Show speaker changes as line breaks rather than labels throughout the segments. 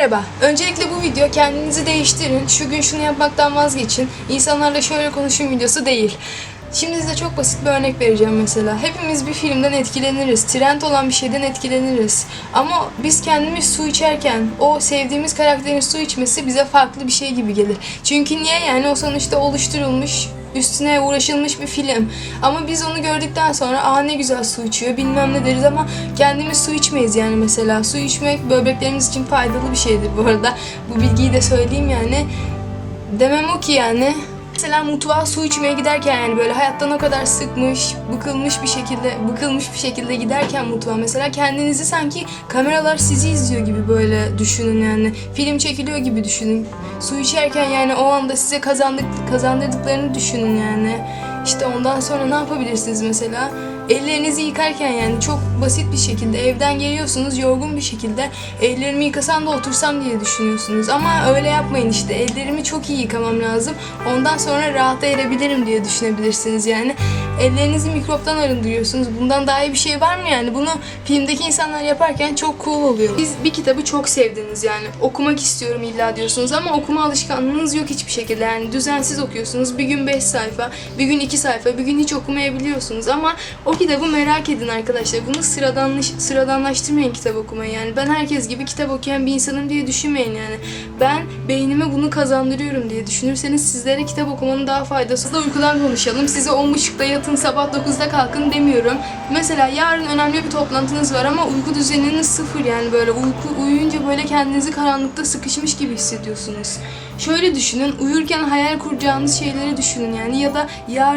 Merhaba. Öncelikle bu video kendinizi değiştirin, şu gün şunu yapmaktan vazgeçin, insanlarla şöyle konuşun videosu değil. Şimdi size çok basit bir örnek vereceğim mesela. Hepimiz bir filmden etkileniriz, trend olan bir şeyden etkileniriz. Ama biz kendimiz su içerken o sevdiğimiz karakterin su içmesi bize farklı bir şey gibi gelir. Çünkü niye? Yani o sonuçta oluşturulmuş, üstüne uğraşılmış bir film. Ama biz onu gördükten sonra aa ne güzel su içiyor bilmem ne deriz ama kendimiz su içmeyiz yani mesela. Su içmek böbreklerimiz için faydalı bir şeydir bu arada. Bu bilgiyi de söyleyeyim yani. Demem o ki yani. Mesela mutfağa su içmeye giderken yani böyle hayattan o kadar sıkmış, bıkılmış bir şekilde, bıkılmış bir şekilde giderken mutfağa mesela kendinizi sanki kameralar sizi izliyor gibi böyle düşünün yani. Film çekiliyor gibi düşünün. Su içerken yani o anda size kazandık, kazandırdıklarını düşünün yani. İşte ondan sonra ne yapabilirsiniz mesela? Ellerinizi yıkarken yani çok basit bir şekilde evden geliyorsunuz yorgun bir şekilde ellerimi yıkasam da otursam diye düşünüyorsunuz. Ama öyle yapmayın işte ellerimi çok iyi yıkamam lazım. Ondan sonra rahata erebilirim diye düşünebilirsiniz yani. Ellerinizi mikroptan arındırıyorsunuz. Bundan daha iyi bir şey var mı yani? Bunu filmdeki insanlar yaparken çok cool oluyor. Biz bir kitabı çok sevdiniz yani. Okumak istiyorum illa diyorsunuz ama okuma alışkanlığınız yok hiçbir şekilde. Yani düzensiz okuyorsunuz. Bir gün 5 sayfa, bir gün 2 sayfa, bir gün hiç okumayabiliyorsunuz ama o kitabı merak edin arkadaşlar. Bunu sıradanlaş, sıradanlaştırmayın kitap okumayı yani. Ben herkes gibi kitap okuyan bir insanım diye düşünmeyin yani. Ben beynime bunu kazandırıyorum diye düşünürseniz sizlere kitap okumanın daha faydası da uykudan konuşalım. Size 10.30'da yatın sabah 9'da kalkın demiyorum. Mesela yarın önemli bir toplantınız var ama uyku düzeniniz sıfır yani böyle uyku uyuyunca böyle kendinizi karanlıkta sıkışmış gibi hissediyorsunuz. Şöyle düşünün, uyurken hayal kuracağınız şeyleri düşünün yani ya da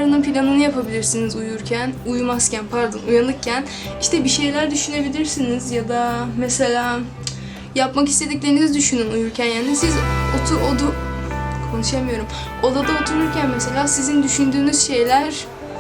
yarının planını yapabilirsiniz uyurken, uyumazken pardon uyanıkken. İşte bir şeyler düşünebilirsiniz ya da mesela yapmak istediklerinizi düşünün uyurken yani siz otu odu konuşamıyorum. Odada otururken mesela sizin düşündüğünüz şeyler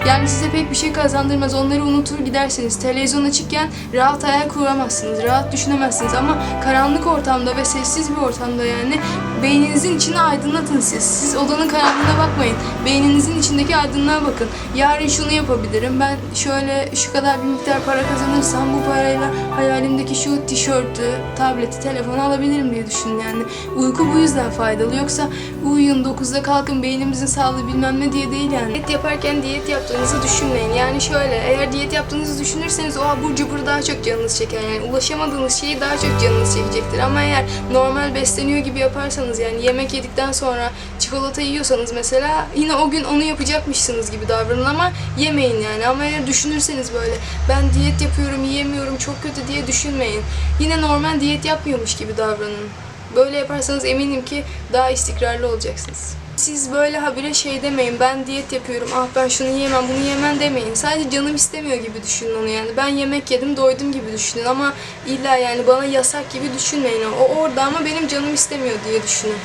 yani size pek bir şey kazandırmaz. Onları unutur gidersiniz. Televizyon açıkken rahat hayal kuramazsınız. Rahat düşünemezsiniz. Ama karanlık ortamda ve sessiz bir ortamda yani beyninizin içini aydınlatın siz. Siz odanın karanlığına bakmayın. Beyninizin içindeki aydınlığa bakın. Yarın şunu yapabilirim. Ben şöyle şu kadar bir miktar para kazanırsam bu parayla hayalimdeki şu tişörtü, tableti, telefonu alabilirim diye düşünün yani. Uyku bu yüzden faydalı. Yoksa uyuyun 9'da kalkın beynimizin sağlığı bilmem ne diye değil yani. Diyet yaparken diyet yaptığınızı düşünmeyin. Yani şöyle eğer diyet yaptığınızı düşünürseniz o abur cubur daha çok canınız çeker. Yani ulaşamadığınız şeyi daha çok canınız çekecektir. Ama eğer normal besleniyor gibi yaparsanız yani yemek yedikten sonra çikolata yiyorsanız mesela yine o gün onu yapacakmışsınız gibi davranın ama yemeyin yani. Ama eğer düşünürseniz böyle ben diyet yapıyorum yiyemiyorum çok kötü diye düşünmeyin. Yine normal diyet yapmıyormuş gibi davranın. Böyle yaparsanız eminim ki daha istikrarlı olacaksınız. Siz böyle habire şey demeyin ben diyet yapıyorum ah ben şunu yiyemem bunu yemem demeyin. Sadece canım istemiyor gibi düşünün onu yani. Ben yemek yedim doydum gibi düşünün ama illa yani bana yasak gibi düşünmeyin. O orada ama benim canım istemiyor diye düşünün.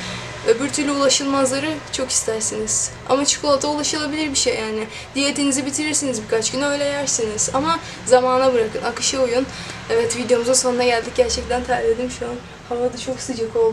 Öbür türlü ulaşılmazları çok istersiniz. Ama çikolata ulaşılabilir bir şey yani. Diyetinizi bitirirsiniz birkaç gün öyle yersiniz. Ama zamana bırakın, akışa uyun. Evet videomuzun sonuna geldik. Gerçekten terledim şu an. Hava da çok sıcak oldu.